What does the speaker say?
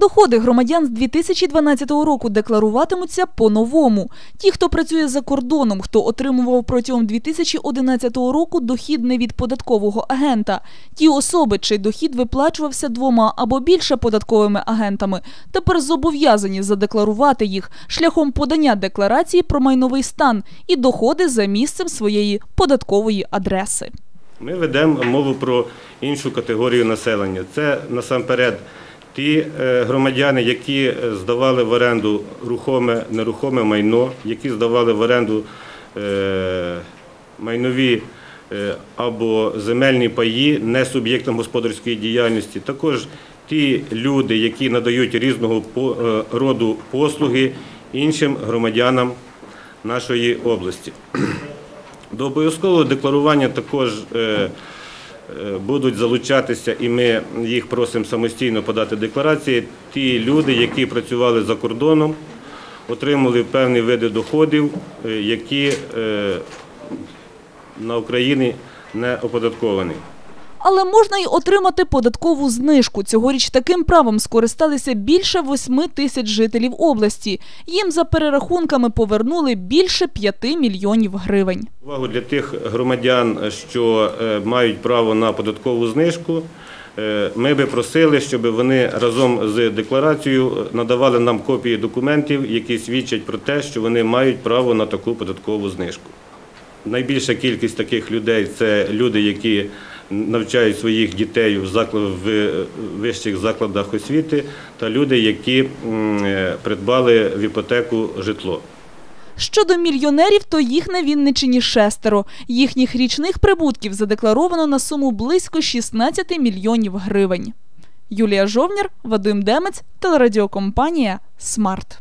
Доходи громадян з 2012 року декларуватимуться по-новому. Ті, хто працює за кордоном, хто отримував протягом 2011 року дохід не від податкового агента. Ті особи, чий дохід виплачувався двома або більше податковими агентами, тепер зобов'язані задекларувати їх шляхом подання декларації про майновий стан і доходи за місцем своєї податкової адреси. Ми ведемо мову про іншу категорію населення. Це насамперед ті е, громадяни, які е, здавали в оренду рухоме, нерухоме майно, які здавали в оренду е, майнові або земельні паї не суб'єктам господарської діяльності. Також ті люди, які надають різного роду послуги іншим громадянам нашої області. До обов'язкового декларування також будуть залучатися, і ми їх просимо самостійно подати декларації. Ті люди, які працювали за кордоном, отримали певні види доходів, е, які е, на Україні не оподатковані. Але можна й отримати податкову знижку. Цьогоріч таким правом скористалися більше 8 тисяч жителів області. Їм за перерахунками повернули більше 5 мільйонів гривень. Увагу для тих громадян, що е, мають право на податкову знижку. е, Ми би просили, щоб вони разом з декларацією надавали нам копії документів, які свідчать про те, що вони мають право на таку податкову знижку. Найбільша кількість таких людей це люди, які навчають своїх дітей в заклад- в вищих закладах освіти, та люди, які е, придбали в іпотеку житло. Щодо мільйонерів, то їх на Вінничині шестеро. Їхніх річних прибутків задекларовано на суму близько 16 мільйонів гривень. Юлія Жовнір, Вадим Демець, телерадіокомпанія «Смарт».